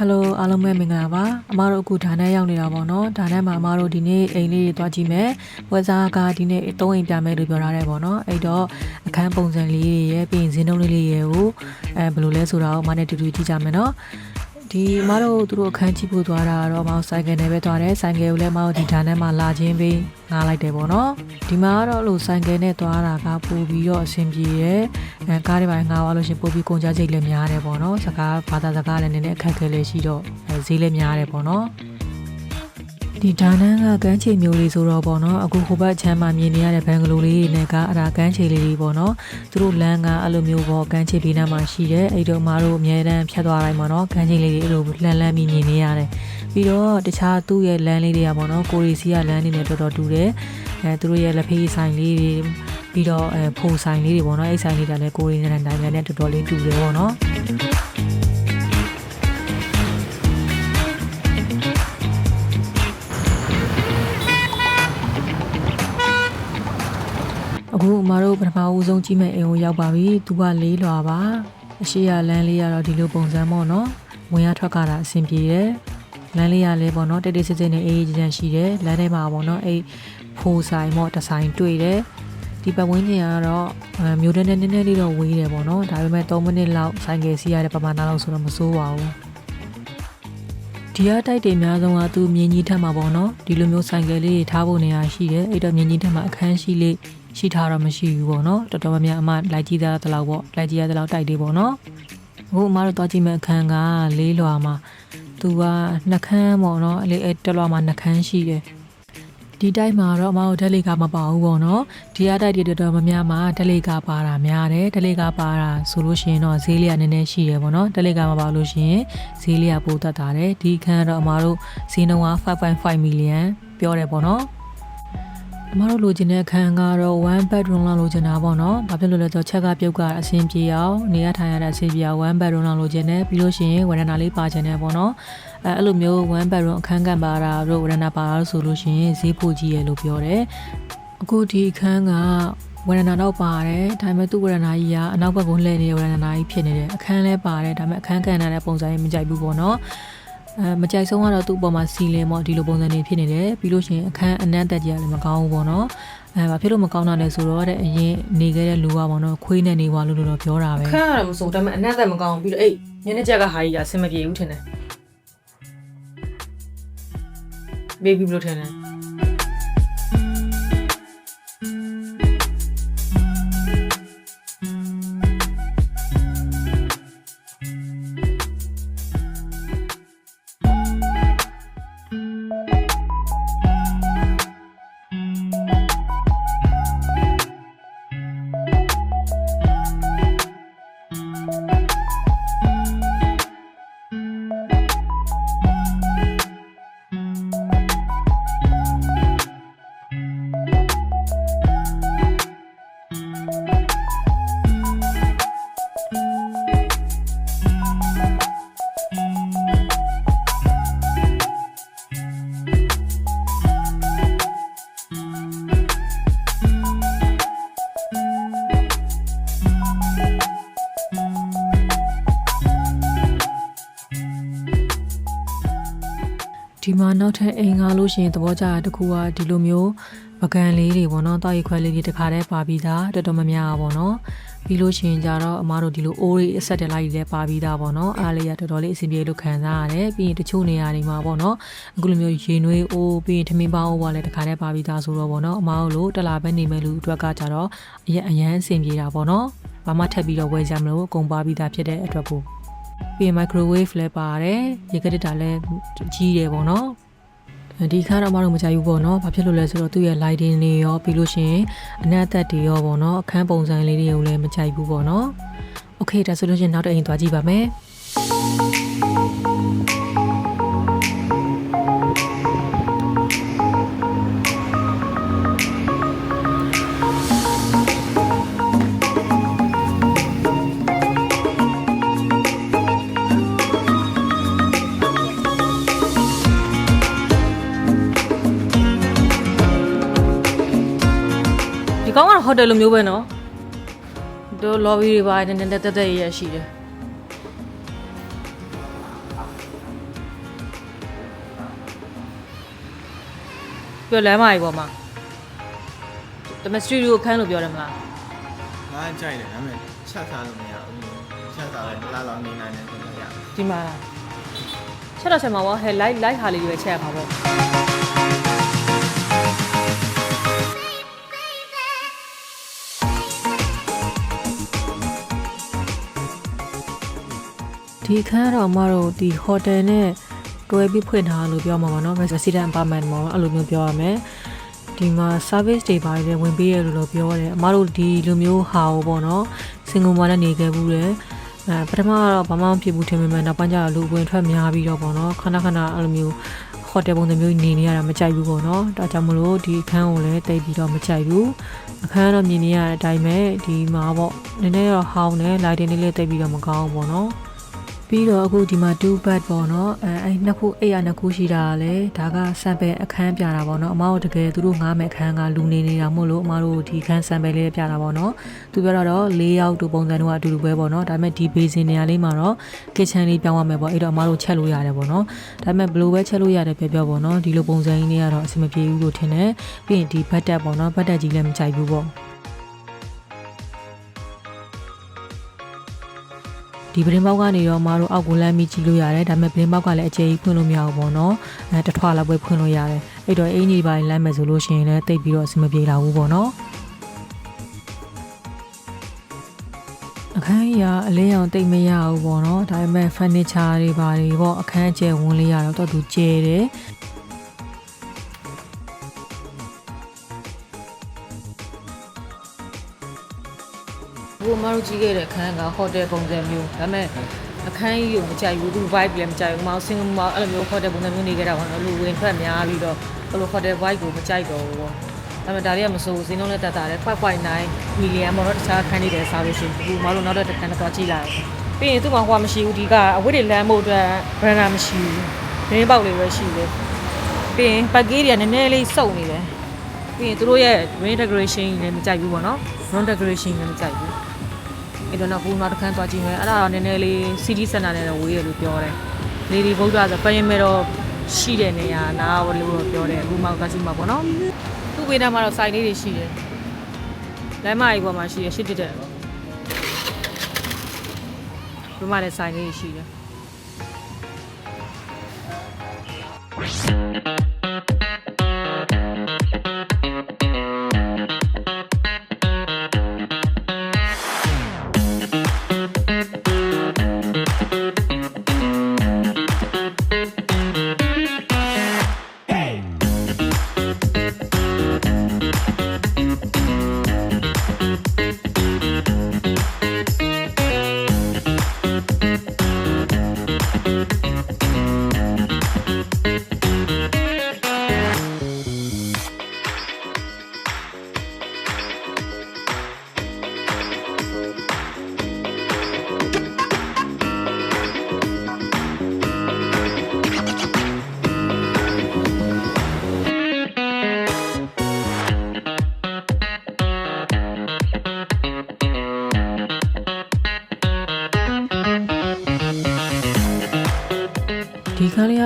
ဟယ်လိုအားလုံးပဲမင်္ဂလာပါအမတို့အခုဒါနဲ့ရောက်နေတာပေါ့နော်ဒါနဲ့မှာအမတို့ဒီနေ့အိမ်လေးတွေတွားကြည့်မယ်ဝက်စားကဒီနေ့သုံးအိမ်ပြမယ်လို့ပြောထားတယ်ပေါ့နော်အဲ့တော့အခန်းပုံစံလေးတွေရဲ့ပြီးရင်ဇင်းတုံးလေးလေးရဲ့ကိုအဲဘယ်လိုလဲဆိုတာကိုအမနဲ့တူတူကြည့်ကြမယ်နော် ဒီအမတို့သူတို့အခန်းကြည့်ဖို့သွားတာကတော့အမတို့ဆိုင်ကယ်နဲ့ပဲသွားတယ်ဆိုင်ကယ်ကိုလည်းအမတို့ဒီဒါနဲ့မှာလာချင်းပြီးငားလိုက်တယ်ပေါ့နော်ဒီမှာကတော့အဲ့လိုဆိုင်ကယ်နဲ့သွားတာကပို့ပြီးတော့အဆင်ပြေရဲ့အဲကားတွေပိုင်းငားသွားလို့ရှရင်ပို့ပြီးကုန်ကြစိတ်လည်းများတယ်ပေါ့နော်စကားဘာသာစကားလည်းနည်းနည်းအခက်အခဲလည်းရှိတော့အဲဈေးလည်းများတယ်ပေါ့နော် ဒီဒါနန်းကကမ်းခြေမျိုးလေးဆိုတော့ပေါ့နော်အခုဟိုဘက်ချမ်းမှာမြင်နေရတဲ့ဘန်ဂလိုလေးတွေနဲ့ကအရာကမ်းခြေလေးတွေပေါ့နော်သူတို့လမ်းကအဲ့လိုမျိုးပေါ့ကမ်းခြေဘေးနားမှာရှိတယ်အဲ့တော့မတို့အများတန်းဖြတ်သွားတိုင်းပေါ့နော်ကမ်းခြေလေးတွေအဲ့လိုလှမ်းလှမ်းပြီးမြင်နေရတယ်ပြီးတော့တခြားသူ့ရဲ့လမ်းလေးတွေကပေါ့နော်ကိုရီစီကလမ်းလေးနဲ့တော်တော်တူတယ်အဲသူတို့ရဲ့လက်ဖေးဆိုင်လေးတွေပြီးတော့အဲဖိုဆိုင်လေးတွေပေါ့နော်အဲ့ဆိုင်လေးတွေကလည်းကိုရီနဲ့တိုင်းနဲ့တော်တော်လေးတူတယ်ပေါ့နော် အခုအမတို့ပထမဦးဆုံးကြည့်မဲ့အိမ်ကိုရောက်ပါပြီ။သူကလေးလွာပါ။အရှိရလမ်းလေးကတော့ဒီလိုပုံစံပေါ့နော်။ဝင်ရထွက်ကြတာအဆင်ပြေတယ်။လမ်းလေးရလဲပေါ့နော်တိတ်တိတ်ဆိတ်ဆိတ်နဲ့အေးအေးချမ်းချမ်းရှိတယ်။လမ်းထဲမှာပေါ့နော်အဲ့ဖိုးဆိုင်ပေါ့တစ်ဆိုင်တွေ့တယ်။ဒီပတ်ဝန်းကျင်ကတော့အဲမြို့ထဲနဲ့နည်းနည်းလေးတော့ဝေးတယ်ပေါ့နော်။ဒါပေမဲ့3မိနစ်လောက်ဆိုင်ကယ်စီးရတဲ့ပမာဏလောက်ဆိုတော့မစိုးပါဘူး။ဒီကတိုက်တွေအများဆုံးကသူမြင်းကြီးထက်မှာပေါ့နော်ဒီလိုမျိုးဆိုင်ကယ်လေးတွေထားဖို့နေရာရှိတယ်အဲ့တော့မြင်းကြီးထက်မှာအခန်းရှိလေး ရှိထားတော့မရှိဘူးပေါ့နော်တော်တော်များများအမလိုက်ကြည့်သားတလောက်ပေါ့လိုက်ကြည့်ရတဲ့လောက်တိုက်တွေပေါ့နော်အခုအမတို့သွားကြည့်မဲ့အခန်းကလေးလွာမှာသူကနှစ်ခန်းပေါ့နော်အဲ့လေအဲ့တစ်လွာမှာနှစ်ခန်းရှိတယ်ဒီတိုက်မှာတော့အမတို့ဓာတ်လေးကမပါဘူးပေါ့နော်ဒီအတိုက်တွေတော်တော်များများမှာဓာတ်လေးကပါတာများတယ်ဓာတ်လေးကပါတာဆိုလို့ရှိရင်တော့ဈေးလေးကနည်းနည်းရှိတယ်ပေါ့နော်ဓာတ်လေးကမပါလို့ရှိရင်ဈေးလေးကပိုသက်တာတယ်ဒီခန်းကတော့အမတို့ဈေးနှုန်းက5.5 million ပြောတယ်ပေါ့နော် အမတို့လိုချင်တဲ့အခန်းကတော့1 bedroom လောက်လိုချင်တာပေါ့နော်။ဘာဖြစ်လို့လဲဆိုတော့ချက်ကပြုတ်ကအဆင်ပြေအောင်နေရထိုင်ရတဲ့အဆင်ပြေအောင်1 bedroom လောက်လိုချင်တယ်ပြီးလို့ရှိရင်ဝရဏလေးပါချင်တယ်ပေါ့နော်။အဲအဲ့လိုမျိုး1 bedroom အခန်းကန်ပါတာတို့ဝရဏပါတာလို့ဆိုလို့ရှိရင်ဈေးပိုကြီးရလို့ပြောတယ်။အခုဒီအခန်းကဝရဏတော့ပါတယ်ဒါပေမဲ့သူ့ဝရဏကြီးကအနောက်ဘက်ကိုလှည့်နေတဲ့ဝရဏကြီးဖြစ်နေတယ်အခန်းလဲပါတယ်ဒါပေမဲ့အခန်းကန်ရတဲ့ပုံစံကြီးမကြိုက်ဘူးပေါ့နော်။ အဲမကြိုက်ဆုံးကတော့သူ့အပေါ်မှာစီလင်ပေါ့ဒီလိုပုံစံတွေဖြစ်နေတယ်ပြီးလို့ရှိရင်အခန်းအနက်တက်ကြီးကလည်းမကောင်းဘူးပေါ့နော်အဲဘာဖြစ်လို့မကောင်းတာလဲဆိုတော့တဲ့အရင်နေခဲ့တဲ့လူကပေါ့နော်ခွေးနဲ့နေပါလို့တော့ပြောတာပဲခန်းရမစိုးဒါပေမဲ့အနက်သက်မကောင်းဘူးပြီးတော့အေးညနေချက်ကဟာကြီးကအဆင်မပြေဘူးထင်တယ်ဘေဘီဘလို့ထင်တယ် ဒီမှာနောက်ထပ်အိမ်ကားလို့ရှိရင်သဘောကျတာတစ်ခုကဒီလိုမျိုးပကံလေးတွေပေါ့နော်တောက်ရီခွဲလေးတွေတစ်ခါတည်းပါပြီးသားတော်တော်များများပါပေါ့နော်ပြီးလို့ရှိရင်ကြတော့အမားတို့ဒီလိုအိုးတွေအဆက်တက်လိုက်လည်းပါပြီးသားပေါ့နော်အားလေးရတော်တော်လေးအဆင်ပြေလို့ခံစားရတယ်ပြီးရင်တချို့နေရာတွေမှာပေါ့နော်အခုလိုမျိုးရေနွေးအိုးပြီးရင်ထမင်းပေါင်းအိုးပါလည်းတစ်ခါတည်းပါပြီးသားဆိုတော့ပေါ့နော်အမားတို့လို့တလာပဲနေမဲ့လူအတွက်ကကြတော့အရင်အရန်အဆင်ပြေတာပေါ့နော်ဘာမှထပ်ပြီးတော့ဝယ်ကြမလို့အကုန်ပါပြီးသားဖြစ်တဲ့အတွက်ကို ပြီးရင် microwave လည်းပါတယ်ရေကတစ်တာလည်းကြီးတယ်ပေါ့နော်ဒီခါတော့မတော့မကြိုက်ဘူးပေါ့နော်ဘာဖြစ်လို့လဲဆိုတော့သူ့ရဲ့ lighting တွေရောပြီးလို့ရှိရင်အနက်အသက်တွေရောပေါ့နော်အခန်းပုံစံလေးတွေကိုလည်းမကြိုက်ဘူးပေါ့နော် Okay ဒါဆိုလို့ရှိရင်နောက်တစ်အိမ်သွားကြည့်ပါမယ် တော့ဟိုတယ်လိုမျိုးပဲနော်တို့ lobby တွေပါနည်းနည်းတက်တက်ရရရှိတယ်ပြောလမ်းမကြီးပေါ်မှာဒါပေမဲ့စတူဒီယိုခန်းလို့ပြောတယ်မလားငါကြိုက်တယ်ဒါပေမဲ့ချက်စားလို့မရဘူးချက်စားလဲလာလောင်နေနိုင်တယ်ဆိုတော့ရဒီမှာချက်တော့ချက်မှာပေါ့ဟဲ့ light light ဟာလေးတွေပဲချက်ရမှာပေါ့ ဒီခန်းတော့မတော့ဒီဟိုတယ်နဲ့တွဲပြီးဖွင့်ထားလို့ပြောမှာပါနော် resident apartment မှာအဲ့လိုမျိုးပြောရမယ်ဒီမှာ service တွေပါတယ်လည်းဝင်ပေးရလို့လို့ပြောတယ်အမတို့ဒီလိုမျိုးဟာကိုပေါ့နော်စင်ကုန်မှာလည်းနေခဲ့ဘူးတယ်အဲပထမကတော့ဘာမှမဖြစ်ဘူးထင်ပေမဲ့နောက်ပိုင်းကျတော့လူဝင်ထွက်များပြီးတော့ပေါ့နော်ခဏခဏအဲ့လိုမျိုးဟိုတယ်ပုံစံမျိုးနေနေရတာမကြိုက်ဘူးပေါ့နော်ဒါကြောင့်မလို့ဒီအခန်းကိုလည်းတိတ်ပြီးတော့မကြိုက်ဘူးအခန်းတော့မြင်နေရတဲ့အတိုင်းပဲဒီမှာပေါ့နည်းနည်းတော့ဟောင်းတယ် lighting လေးလေးတိတ်ပြီးတော့မကောင်းဘူးပေါ့နော် ပြီးတော့အခုဒီမှာ2 bed ပေါ့နော်အဲအဲ့နှစ်ခုအိပ်ရနှစ်ခုရှိတာကလည်းဒါက sample အခန်းပြတာပေါ့နော်အမတို့တကယ်သူတို့ငားမဲ့အခန်းကလူနေနေတာမို့လို့အမတို့ဒီအခန်း sample လေးပြတာပေါ့နော်သူပြောတော့၄ယောက်တူပုံစံတော့အတူတူပဲပေါ့နော်ဒါပေမဲ့ဒီ basin နေရာလေးမှာတော့ kitchen လေးပြောင်းရမယ်ပေါ့အဲ့တော့အမတို့ချက်လို့ရတယ်ပေါ့နော်ဒါပေမဲ့ဘယ်လိုပဲချက်လို့ရတယ်ပြောပြောပေါ့နော်ဒီလိုပုံစံကြီးလေးကတော့အဆင်မပြေဘူးလို့ထင်တယ်ပြီးရင်ဒီ bed တက်ပေါ့နော် bed တက်ကြီးလည်းမကြိုက်ဘူးပေါ့ ဒီပရင်ပေါက်ကနေတော့မတို့အောက်ကိုလမ်းပြီးကြည့်လို့ရတယ်ဒါပေမဲ့ပရင်ပေါက်ကလည်းအကျယ်ကြီးဖွင့်လို့မရဘူးပေါ့နော်အဲတစ်ထွာလောက်ပဲဖွင့်လို့ရတယ်အဲ့တော့အင်းကြီးပိုင်းလမ်းမယ်ဆိုလို့ရှိရင်လည်းတိတ်ပြီးတော့အဆင်မပြေတော့ဘူးပေါ့နော်အခန်းကြီးကအလေးအောင်တိတ်မရဘူးပေါ့နော်ဒါပေမဲ့ furniture တွေပါတွေပေါ့အခန်းကျယ်ဝင်လေးရတော့တော့သူကျယ်တယ် မတို့ကြီးခဲ့တဲ့အခန်းကဟိုတယ်ပုံစံမျိုးဒါပေမဲ့အခန်းကြီးကိုမကြိုက်ဘူးသူ vibe လည်းမကြိုက်ဘူးမအောင်စင်ကာပူမှာအဲ့လိုမျိုးဟိုတယ်ပုံစံမျိုးနေခဲ့တာပေါ့နော်လူဝင်ထွက်များပြီးတော့အဲ့လိုဟိုတယ် vibe ကိုမကြိုက်တော့ဘူးပေါ့ဒါပေမဲ့ဒါလေးကမစိုးဘူးဈေးနှုန်းလည်းတက်တာတယ်5.9 million ပေါ့နော်တခြားအခန်းတွေလည်းစားလို့ရှိရင်အခုမတို့နောက်တော့တစ်ခန်းတော့ကြည့်လိုက်ပြီးရင်သူ့မှာဟိုကမရှိဘူးဒီကအဝတ်တွေလမ်းဖို့အတွက် brand မရှိဘူးရင်းပေါက်လေးပဲရှိတယ်ပြီးရင်ပတ်ကေးတွေကနည်းနည်းလေးစုံနေတယ်ပြီးရင်သူတို့ရဲ့ rain decoration ကြီးလည်းမကြိုက်ဘူးပေါ့နော် round decoration လည်းမကြိုက်ဘူး အဲ့တော့နောက်ဘူးနောက်တစ်ခန်းသွားကြည့်မယ်အဲ့ဒါတော့နည်းနည်းလေး CD center နဲ့တော့ဝေးရလို့ပြောတယ်လေဒီဗုဒ္ဓဆိုပရင်မဲတော့ရှိတဲ့နေရာနားလို့တော့ပြောတယ်အခုမှသွားကြည့်မှာပေါ့နော်သူ့ဝေးနားမှာတော့စိုက်လေးတွေရှိတယ်လမ်းမကြီးပေါ်မှာရှိရရှစ်တက်တဲ့ဘုမလည်းစိုက်လေးတွေရှိတယ်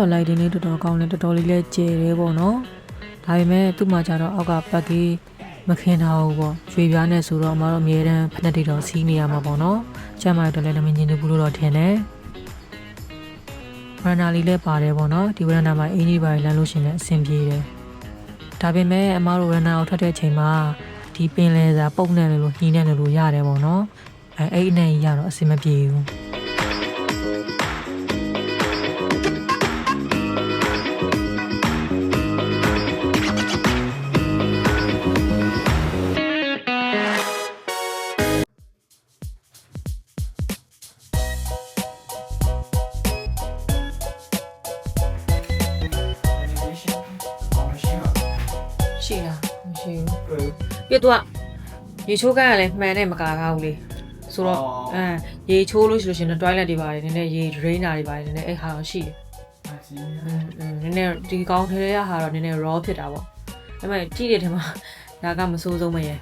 တော့ lighting လေးတော်တော်ကောင်းတယ်တော်တော်လေးလည်းကျယ်တယ်ပေါ့နော်ဒါပေမဲ့သူ့မှာကျတော့အောက်ကပတ်ကေးမခင်ထားဘူးပေါ့ရွှေပြားနဲ့ဆိုတော့အမတို့အမြဲတမ်းဖက်တွေတော့စီးနေရမှာပေါ့နော်ကျမ်းမာရတော့လည်းမမြင်နေဘူးလို့တော့ထင်တယ်ဝရနာလေးလည်းပါတယ်ပေါ့နော်ဒီဝရနာမှာအင်းကြီးပိုင်းလမ်းလို့ရှရင်လည်းအဆင်ပြေတယ်ဒါပေမဲ့အမတို့ဝရနာကိုထွက်တဲ့အချိန်မှာဒီပင်လယ်စာပုံနဲ့လို့ညှိနေလို့ရတယ်ပေါ့နော်အဲအဲ့ဒီနဲ့ရတော့အဆင်မပြေဘူး ရှိလားမရှိဘူးပြတော့ရေချိုးကန်းကလည်းမှန်နဲ့မကာကားဘူးလေဆိုတော့အဲရေချိုးလို့ရှိလို့ရှင်တော့ toilet တွေပါတယ်နည်းနည်းရေ drainer တွေပါတယ်နည်းနည်းအဲ့ဟာတော့ရှိတယ်อืมနည်းနည်းဒီကောင်းထဲရဟာတော့နည်းနည်း raw ဖြစ်တာပေါ့ဒါပေမဲ့ကြည့်တဲ့ထဲမှာဒါကမစိုးဆုံးမရဲ့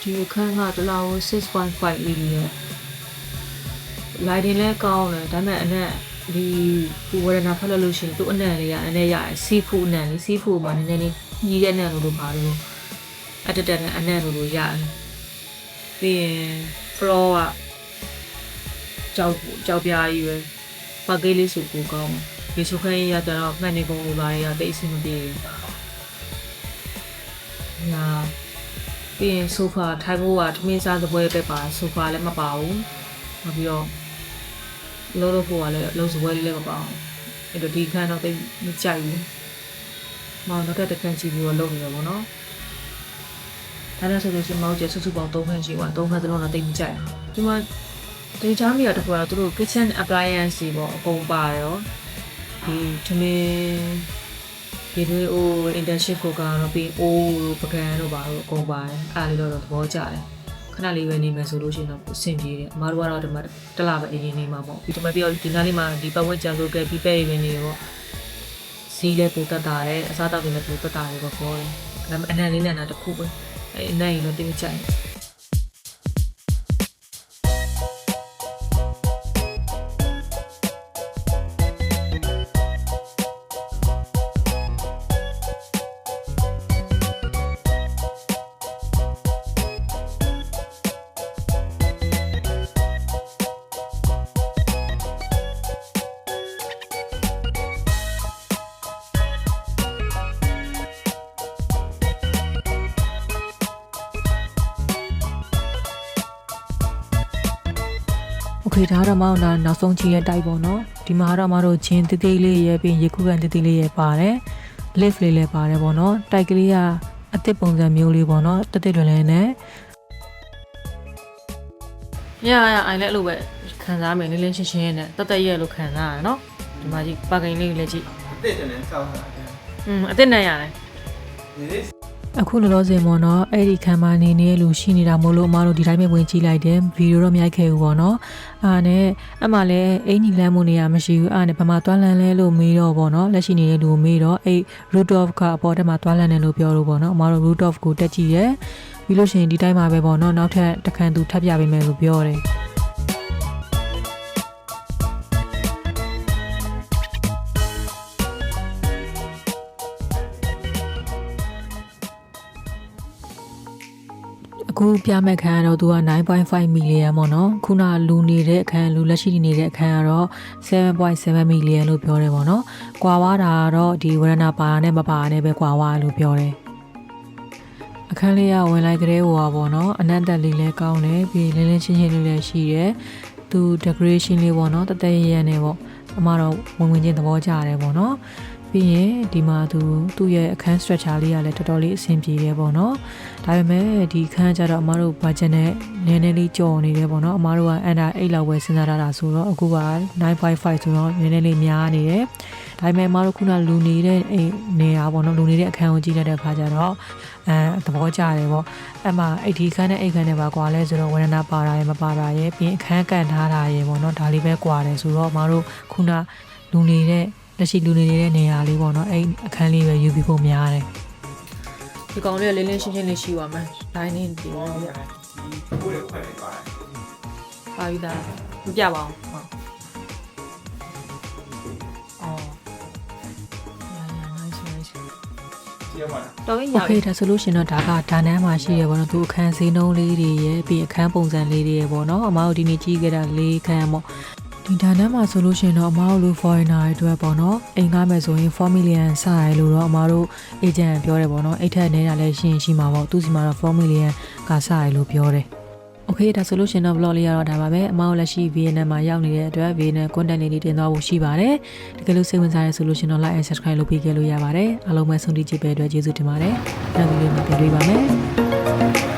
ဒီအခန်းကတလားကို6.5 mm lighting လည်းကောင်းတယ်ဒါပေမဲ့အနက် ဒီဒီဝရနာဖက်လို့လို့ရှိရင်သူ့အနံလေးကနည်းနည်းရတယ်စီဖူအနံလေးစီဖူမှာနည်းနည်းလေးညီးတဲ့နံလို့လို့ပါလို့အတက်တက်နဲ့အနံလို့လို့ရတယ်ပြီးရင် floor ကကြောက်ကြောက်ပြားကြီးပဲပါကေးလေးဆိုကိုကောင်းဒီဆိုခိုင်းရတော့မှန်နေကုန်လို့ပါရတိတ်အဆင်မပြေဘူးညာပြီးရင်ဆိုဖာထိုင်ဖို့ကထမင်းစားသပွဲပဲပါဆိုဖာလည်းမပါဘူးနောက်ပြီးတော့ လုံးလို့ဖို့ကလည်းလုံးစပွဲလေးလည်းမပေါ့အဲ့တော့ဒီခန်းတော့တိတ်မကြိုက်ဘူး။မောင်တော့တက်ခန်းကြည့်ပြီးတော့လုပ်နေတော့ဗောနော်။ဒါနဲ့ဆိုလို့ရှိရင်မောင်ကျစုစုပေါင်း3ခန်းရှိပါ3ခန်းသလုံးတော့တိတ်မကြိုက်ဘူး။ဒီမှာဒီချားမီကတော့တော့သူတို့ kitchen appliance တွေပေါ့အကုန်ပါရောဒီထမင်းဒီတွေအို internship ကိုကတော့ပြီးအိုးတို့ပကံတို့ပါတော့အကုန်ပါတယ်အားလေးတော့သဘောကျတယ် ခဏလေးပဲနေမယ်ဆိုလို့ရှိရင်တော့အဆင်ပြေတယ်အမားတို့ကတော့ဒီမှာတစ်လပဲအရင်နေမှာပေါ့ပြီးတော့မပြောဒီနားလေးမှာဒီပတ်ဝန်းကျင်ဆိုကဲပြီးပဲ့ပဲနေရောစီးလည်းပိုတက်တာတယ်အစားတောက်တွေလည်းပိုတက်တာတယ်ပေါ့ခေါ်တယ်ဒါပေမဲ့အနံလေးနဲ့နာတစ်ခုပဲအဲအနံရင်တော့တင်းကြိုက်တယ် ဒါကတော့မအောင်တော့နောက်ဆုံးချီရဲ့တိုက်ပေါ့နော်ဒီမှာကတော့မတို့ချင်းတိတိလေးရဲ့ပြီးရေခုကန်တိတိလေးရဲ့ပါတယ် lift လေးလည်းပါတယ်ပေါ့နော်တိုက်ကလေးကအစ်စ်ပုံစံမျိုးလေးပေါ့နော်တက်တက်တွင်လည်းနဲ့ရရအိုင်လည်းအဲ့လိုပဲခံစားမယ်လင်းလင်းရှင်းရှင်းနဲ့တက်တက်ရဲ့လို့ခံစားရနော်ဒီမှာကြီးပါကင်လေးလည်းကြည့်အသက်တည်းစောက်တာอืมအသက်နဲ့ရတယ်ဒီလေး အခုလောလောဆယ်ပေါ့နော်အဲ့ဒီခံမနေနေတဲ့လူရှိနေတာမို့လို့အမတို့ဒီတိုင်းပဲဝင်ကြည့်လိုက်တယ်ဗီဒီယိုတော့မရိုက်ခဲ့ဘူးပေါ့နော်အာနဲ့အမှလည်းအင်ကြီးလမ်းမှုနေရမရှိဘူးအာနဲ့ဘာမှတွားလန်းလဲလို့မေးတော့ပေါ့နော်လက်ရှိနေတဲ့လူကိုမေးတော့အဲ့ root of ကအပေါ်တက်မှာတွားလန်းတယ်လို့ပြောလို့ပေါ့နော်အမတို့ root of ကိုတက်ကြည့်ရဲပြီးလို့ရှိရင်ဒီတိုင်းမှာပဲပေါ့နော်နောက်ထပ်တစ်ခါသူထပ်ပြပေးမယ်လို့ပြောတယ် အခုပြမဲ့ခန်းကတော့သူက9.5 million ပေါ့နော်ခုနလူနေတဲ့အခန်းလူလက်ရှိနေတဲ့အခန်းကတော့7.7 million လို့ပြောတယ်ပေါ့နော်ကွာဝါတာကတော့ဒီဝရဏပါနဲ့မပါနဲ့ပဲကွာဝါလို့ပြောတယ်အခန်းလေးကဝင်လိုက်ကြတဲ့ဟိုပါပေါ့နော်အနက်တက်လေးလည်းကောင်းတယ်ပြီးလင်းလင်းချင်းချင်းလေးလည်းရှိတယ်သူ decoration လေးပေါ့နော်တသက်ရရနဲ့ပေါ့အမတော့ဝင်ဝင်ချင်းသဘောကျတယ်ပေါ့နော် ပြီးရင်ဒီမှာသူသူ့ရဲ့အခန်း structure လေးကလည်းတော်တော်လေးအဆင်ပြေတယ်ပေါ့နော်ဒါပေမဲ့ဒီခန်းကျတော့အမတို့ budget နဲ့နည်းနည်းလေးကြော်နေတယ်ပေါ့နော်အမတို့က under 8လောက်ပဲစဉ်းစားထားတာဆိုတော့အခုက9.5ဆိုတော့နည်းနည်းလေးများနေတယ်ဒါပေမဲ့အမတို့ခုနလူနေတဲ့အိမ်နေရာပေါ့နော်လူနေတဲ့အခန်းကိုကြည့်ရတဲ့အခါကျတော့အဲသဘောကျတယ်ပေါ့အဲ့မှာအဲ့ဒီခန်းနဲ့အိမ်ခန်းနဲ့ပါကွာလဲဆိုတော့ဝရဏပါတာရယ်မပါတာရယ်ပြီးရင်အခန်းကန်ထားတာရယ်ပေါ့နော်ဒါလေးပဲကွာတယ်ဆိုတော့အမတို့ခုနလူနေတဲ့ လက်ရှိလူနေနေတဲ့နေရာလေးပေါ့နော်အဲ့အခန်းလေးပဲယူပြီးဖို့များတယ်ဒီကောင်လေးကလင်းလင်းရှင်းရှင်းလေးရှိပါမယ်ဒိုင်းနင်းဒီလိုရပါပြီလားမပြပါအောင်ဟုတ်အော်တော်ရင်ရောက် Okay ဒါဆိုလို့ရှင်တော့ဒါကဒါနန်းမှာရှိရပေါ့နော်သူအခန်းဈေးနှုန်းလေးတွေရပြီးအခန်းပုံစံလေးတွေရပေါ့နော်အမတို့ဒီနေ့ကြည့်ခဲ့တာ၄ခန်းပေါ့ ဒီဒါနဲ့မှာဆိုလို့ရှင်တော့အမားတို့လို foreigner တွေအတွက်ပေါ့နော်အိမ်ကားမယ်ဆိုရင်4 million စရလို့တော့အမားတို့ agent ပြောတယ်ပေါ့နော်အိတ်ထက်နေတာလည်းရှင်ရှိမှာပေါ့သူစီမှာတော့4 million ကစရလို့ပြောတယ် Okay ဒါဆိုလို့ရှင်တော့ vlog လေးရတော့ဒါပါပဲအမတို့လက်ရှိ VNM မှာရောက်နေတဲ့အတွက် VNM content လေးတင်သွားဖို့ရှိပါတယ်တကယ်လို့စိတ်ဝင်စားရဆိုလို့ရှင်တော့ like and subscribe လုပ်ပေးခဲ့လို့ရပါတယ်အားလုံးပဲဆုံးဖြတ်ကြည့်ပေးအတွက်ကျေးဇူးတင်ပါတယ်နောက်ဗီဒီယိုမှာပြန်တွေ့ပါမယ်